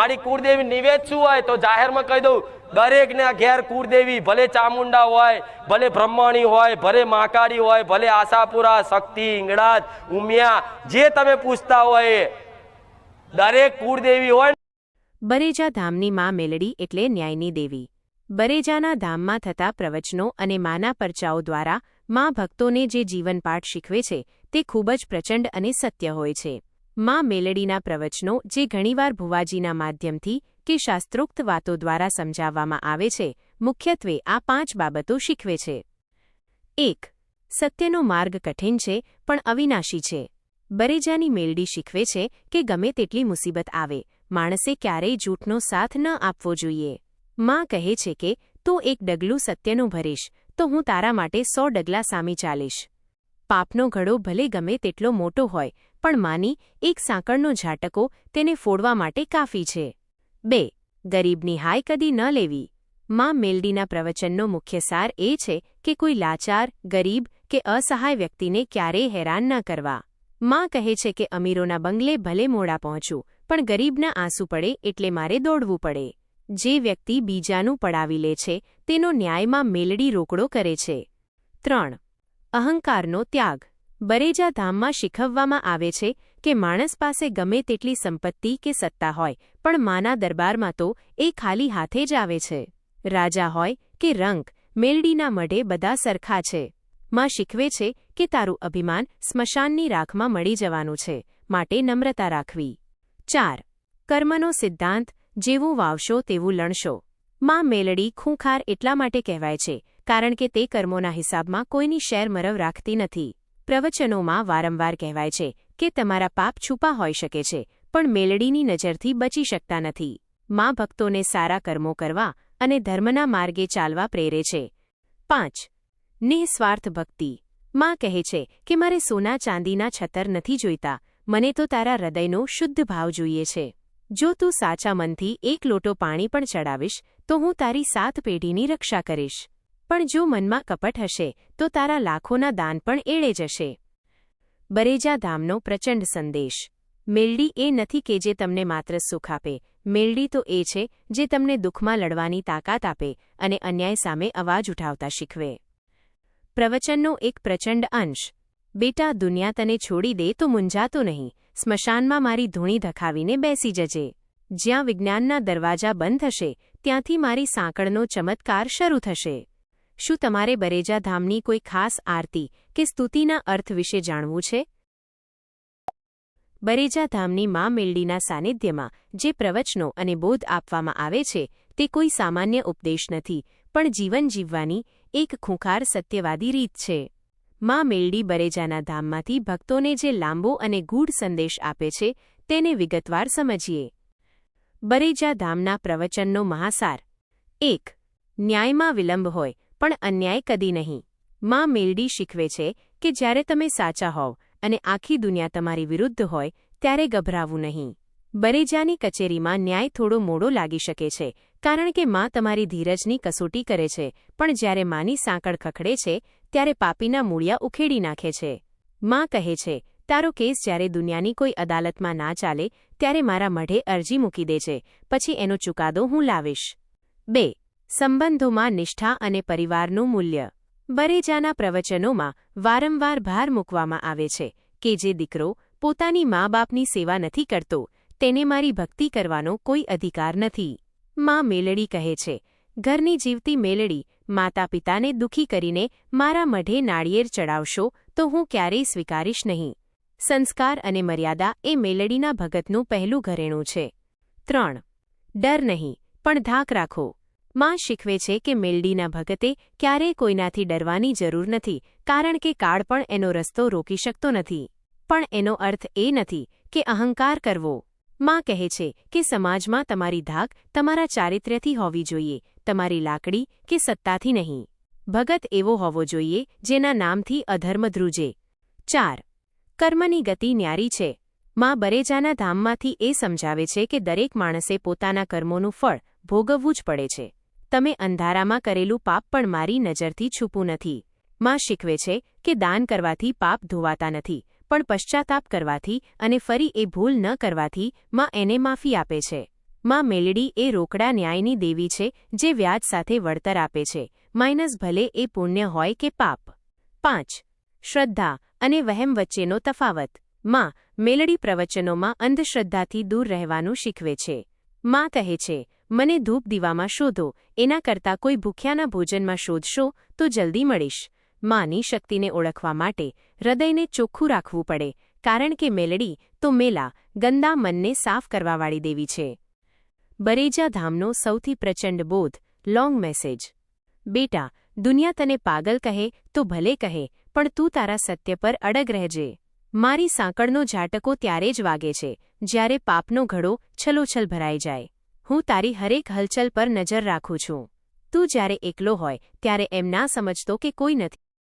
મારી કુળદેવી નિવેદશું હોય તો જાહેરમાં કહી દઉં, દરેકના ઘેર કુળદેવી ભલે ચામુંડા હોય, ભલે બ્રહ્મણી હોય, ભલે મહાકાળી હોય, ભલે આશાપુરા, શક્તિ ઇંગળાજ ઉમિયા, જે તમે પૂછતા હોય, દરેક કુળદેવી હોય બરેજા ધામની મા મેલડી એટલે ન્યાયની દેવી. બરેજાના ધામમાં થતા પ્રવચનો અને માના પરચાઓ દ્વારા મા ભક્તોને જે જીવનપાઠ શીખવે છે, તે ખૂબ જ પ્રચંડ અને સત્ય હોય છે. મા મેલડીના પ્રવચનો, જે ઘણીવાર ભુવાજીના માધ્યમથી કે શાસ્ત્રોક્ત વાતો દ્વારા સમજાવવામાં આવે છે, મુખ્યત્વે આ પાંચ બાબતો શીખવે છે. એક, સત્યનો માર્ગ કઠિન છે, પણ અવિનાશી છે. બરેજાની મેલડી શીખવે છે કે ગમે તેટલી મુસીબત આવે, માણસે ક્યારેય જૂઠનો સાથ ન આપવો જોઈએ. માં કહે છે કે, તું એક ડગલું સત્યનું ભરીશ, તો હું તારા માટે સો ડગલા સામી ચાલીશ. પાપનો ઘડો ભલે ગમે તેટલો મોટો હોય, પણ માની, એક સાંકળનો ઝાટકો તેને ફોડવા માટે કાફી છે. બે, ગરીબની હાય કદી ન લેવી. માં મેલડીના પ્રવચનનો મુખ્ય સાર એ છે કે કોઈ લાચાર, ગરીબ કે અસહાય વ્યક્તિને ક્યારેય હેરાન ન કરવા. માં કહે છે કે અમીરોના બંગલે ભલે મોડા પહોંચું, પણ ગરીબના આંસુ પડે એટલે મારે દોડવું પડે. જે વ્યક્તિ બીજાનું પડાવી લે છે, તેનો ન્યાયમાં મેલડી રોકડો કરે છે. ત્રણ અહંકારનો ત્યાગ. બરેજા ધામમાં શીખવવામાં આવે છે કે માણસ પાસે ગમે તેટલી સંપત્તિ કે સત્તા હોય, પણ માના દરબારમાં તો એ ખાલી હાથે જ આવે છે. રાજા હોય કે રંક મેલડીના મઢે બધા સરખા છે. માં શીખવે છે કે તારું અભિમાન સ્મશાનની રાખમાં મળી જવાનું છે, માટે નમ્રતા રાખવી. ચાર. કર્મનો સિદ્ધાંત, જેવું વાવશો તેવું લણશો. માં મેલડી ખૂંખાર એટલા માટે કહેવાય છે કારણ કે તે કર્મોના હિસાબમાં કોઈની શેર મરવ રાખતી નથી. પ્રવચનોમાં વારંવાર કહેવાય છે કે તમારા પાપ છુપા હોઈ શકે છે, પણ મેલડીની નજરથી બચી શકતા નથી. માં ભક્તોને સારા કર્મો કરવા અને ધર્મના માર્ગે ચાલવા પ્રેરે છે. પાંચ. નિઃસ્વાર્થ ભક્તિ. માં કહે છે કે મારે સોના ચાંદીના છતર નથી જોઈતા, મને તો તારા હૃદયનો શુદ્ધ ભાવ જોઈએ છે. જો તું સાચા મનથી એક લોટો પાણી પણ ચડાવીશ, તો હું તારી સાત પેઢીની રક્ષા કરીશ. પણ જો મનમાં કપટ હશે, તો તારા લાખોના દાન પણ એળે જશે. બરેજા ધામનો પ્રચંડ સંદેશ. મેલડી એ નથી કે જે તમને માત્ર સુખ આપે, મેલડી તો એ છે જે તમને દુઃખમાં લડવાની તાકાત આપે અને અન્યાય સામે અવાજ ઉઠાવતા શીખવે. પ્રવચનનો એક પ્રચંડ અંશ. બેટા, દુનિયા તને છોડી દે તો મૂંઝાતો નહીં, સ્મશાનમાં મારી ધૂણી ધખાવીને બેસી જજે. જ્યાં વિજ્ઞાનના દરવાજા બંધ થશે ત્યાંથી મારી સાંકળનો ચમત્કાર શરૂ થશે. શું તમારે બરેજા ધામની કોઈ ખાસ આરતી કે સ્તુતિના અર્થ વિશે જાણવું છે? બરેજા ધામની મા મેલડીના સાનિધ્યમાં જે પ્રવચનો અને બોધ આપવામાં આવે છે, તે કોઈ સામાન્ય ઉપદેશ નથી, પણ જીવન જીવવાની એક ખૂંખાર સત્યવાદી રીત છે. મા મેલડી બરેજાના ધામમાંથી ભક્તોને જે લાંબો અને ગૂઢ સંદેશ આપે છે, તેને વિગતવાર સમજીએ. બરેજા ધામના પ્રવચનનો મહાસાર. એક. ન્યાયમાં વિલંબ હોય પણ અન્યાય કદી નહીં. માં મેલડી શીખવે છે કે જ્યારે તમે સાચા હોવ અને આખી દુનિયા તમારી વિરુદ્ધ હોય, ત્યારે ગભરાવું નહીં. બરેજાની કચેરીમાં ન્યાય થોડો મોડો લાગી શકે છે, કારણ કે માં તમારી ધીરજની કસોટી કરે છે, પણ જ્યારે માની સાંકળ ખખડે છે, ત્યારે પાપીના મૂળિયા ઉખેડી નાખે છે. માં કહે છે, તારો કેસ જ્યારે દુનિયાની કોઈ અદાલતમાં ના ચાલે, ત્યારે મારા મઢે અરજી મૂકી દે છે, પછી એનો ચુકાદો હું લાવીશ. બે સંબંધોમાં નિષ્ઠા અને પરિવારનું મૂલ્ય. બરેજાના પ્રવચનોમાં વારંવાર ભાર મૂકવામાં આવે છે કે જે દીકરો પોતાની મા બાપની સેવા નથી કરતો, તેને મારી ભક્તિ કરવાનો કોઈ અધિકાર નથી. મા મેલડી કહે છે, ઘરની જીવતી મેલડી માતા પિતાને દુખી કરીને મારા મઢે નાળિયેર ચડાવશો તો હું ક્યારેય સ્વીકારીશ નહીં. સંસ્કાર અને મર્યાદા એ મેલડીના ભગતનું પહેલું ઘરેણું છે. ત્રણ, ડર નહીં, પણ ધાક રાખો. માં શીખવે છે કે મેલડીના ભગતે ક્યારેય કોઈનાથી ડરવાની જરૂર નથી, કારણ કે કાળ પણ એનો રસ્તો રોકી શકતો નથી. પણ એનો અર્થ એ નથી કે અહંકાર કરવો. માં કહે છે કે સમાજમાં તમારી ધાક તમારા ચારિત્ર્યથી હોવી જોઈએ, તમારી લાકડી કે સત્તાથી નહીં. ભગત એવો હોવો જોઈએ જેના નામથી અધર્મ ધ્રુજે. ચાર. કર્મની ગતિ ન્યારી છે. માં બરેજાના ધામમાંથી એ સમજાવે છે કે દરેક માણસે પોતાના કર્મોનું ફળ ભોગવવું જ પડે છે. તમે અંધારામાં કરેલું પાપ પણ મારી નજરથી છૂપું નથી. માં શીખવે છે કે દાન કરવાથી પાપ ધોવાતા નથી, પણ પશ્ચાતાપ કરવાથી અને ફરી એ ભૂલ ન કરવાથી માં એને માફી આપે છે. માં મેલડી એ રોકડા ન્યાયની દેવી છે જે વ્યાજ સાથે વળતર આપે છે, માઇનસ ભલે એ પુણ્ય હોય કે પાપ. પાંચ. શ્રદ્ધા અને વહેમ વચ્ચેનો તફાવત. માં મેલડી પ્રવચનોમાં અંધશ્રદ્ધાથી દૂર રહેવાનું શીખવે છે. માં કહે છે મને ધૂપ દીવામાં શોધો, એના કરતાં કોઈ ભૂખ્યાના ભોજનમાં શોધશો તો જલ્દી મળીશ. માની શક્તિને ઓળખવા માટે હૃદયને ચોખ્ખું રાખવું પડે, કારણ કે મેલડી તો મેલા, ગંદા મનને સાફ કરવાવાળી દેવી છે. બરેજા ધામનો સૌથી પ્રચંડ બોધ લોંગ મેસેજ બેટા, દુનિયા તને પાગલ કહે તો ભલે કહે, પણ તું તારા સત્ય પર અડગ રહેજે. મારી સાંકળનો ઝાટકો ત્યારે જ વાગે છે, જ્યારે પાપનો ઘડો છલોછલ ભરાઈ જાય. હું તારી હરેક હલચલ પર નજર રાખું છું. તું જ્યારે એકલો હોય, ત્યારે એમ ના સમજતો કે કોઈ નથી.